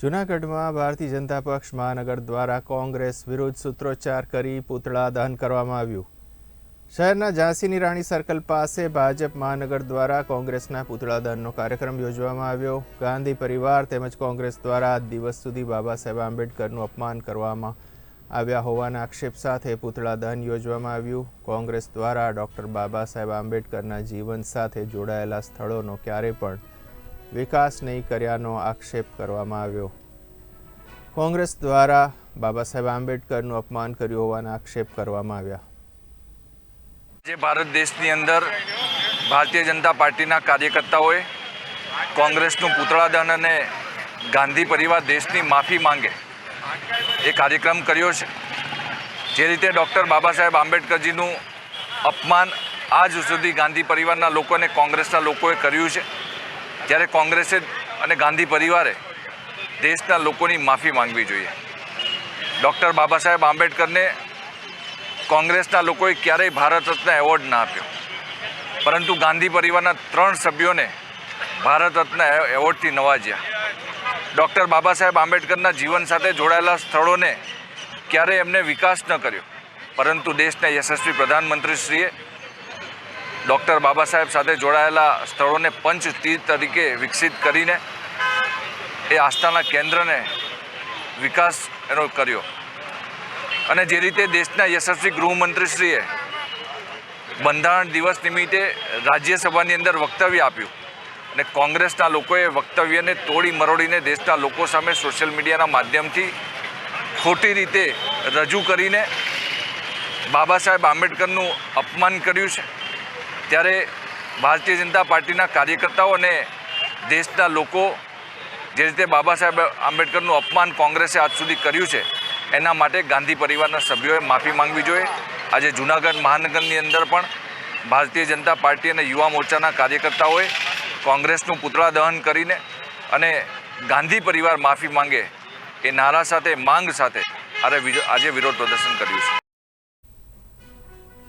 જૂનાગઢમાં ભારતીય જનતા પક્ષ મહાનગર દ્વારા કોંગ્રેસ વિરુદ્ધ સૂત્રોચ્ચાર કરી પૂતળા દહન કરવામાં આવ્યું. શહેરના ઝાંસીની રાણી સર્કલ પાસે ભાજપ મહાનગર દ્વારા કોંગ્રેસના પૂતળા દહનનો કાર્યક્રમ યોજવામાં આવ્યો. ગાંધી પરિવાર તેમજ કોંગ્રેસ દ્વારા આ દિવસ સુધી બાબા સાહેબ આંબેડકરનું અપમાન કરવામાં આવ્યા હોવાના આક્ષેપ સાથે પૂતળા દહન યોજવામાં આવ્યું. કોંગ્રેસ દ્વારા ડૉક્ટર બાબા સાહેબ આંબેડકરના જીવન સાથે જોડાયેલા સ્થળોનો ક્યારેય પણ વિકાસ નહીં કર્યાનો આક્ષેપ કરવામાં આવ્યો. કોંગ્રેસ દ્વારા બાબા સાહેબ આંબેડકરનું અપમાન કર્યું હોવાના આક્ષેપ કરવામાં આવ્યા. જે ભારત દેશની અંદર ભારતીય જનતા પાર્ટીના કાર્યકર્તાઓએ કોંગ્રેસનું પૂતળા દહન અને ગાંધી પરિવાર દેશની માફી માંગે એ કાર્યક્રમ કર્યો છે. જે રીતે ડૉક્ટર બાબા સાહેબ આંબેડકરજીનું અપમાન આજ સુધી ગાંધી પરિવારના લોકોને કોંગ્રેસના લોકોએ કર્યું છે. ત્યારે કોંગ્રેસે અને ગાંધી પરિવારે દેશના લોકોની માફી માંગવી જોઈએ. ડૉક્ટર બાબા સાહેબ આંબેડકરને કોંગ્રેસના લોકોએ ક્યારેય ભારત રત્ન એવોર્ડ ના આપ્યો. પરંતુ ગાંધી પરિવારના ત્રણ સભ્યોને ભારત રત્ન એવોર્ડથી નવાજ્યા. ડૉક્ટર બાબા સાહેબ આંબેડકરના જીવન સાથે જોડાયેલા સ્થળોને ક્યારેય એમને વિકાસ ન કર્યો. પરંતુ દેશના યશસ્વી પ્રધાનમંત્રીશ્રીએ ડૉક્ટર બાબા સાહેબ સાથે જોડાયેલા સ્થળોને પંચ તીર તરીકે વિકસિત કરીને એ આસ્થાના કેન્દ્રને વિકાસ એનો કર્યો. અને જે રીતે દેશના યશસ્વી ગૃહમંત્રીશ્રીએ બંધારણ દિવસ નિમિત્તે રાજ્યસભાની અંદર વક્તવ્ય આપ્યું અને કોંગ્રેસના લોકોએ વક્તવ્યને તોડી મરોડીને દેશના લોકો સામે સોશિયલ મીડિયાના માધ્યમથી ખોટી રીતે રજૂ કરીને બાબા સાહેબ આંબેડકરનું અપમાન કર્યું છે. ત્યારે ભારતીય જનતા પાર્ટીના કાર્યકર્તાઓ અને દેશના લોકો જે રીતે બાબા સાહેબ આંબેડકરનું અપમાન કોંગ્રેસે આજ સુધી કર્યું છે, એના માટે ગાંધી પરિવારના સભ્યોએ માફી માંગવી જોઈએ. આજે જૂનાગઢ મહાનગરની અંદર પણ ભારતીય જનતા પાર્ટી અને યુવા મોરચાના કાર્યકર્તાઓએ કોંગ્રેસનું પૂતળા દહન કરીને અને ગાંધી પરિવાર માફી માંગે એ નારા સાથે, માંગ સાથે આજે વિરોધ પ્રદર્શન કર્યું છે.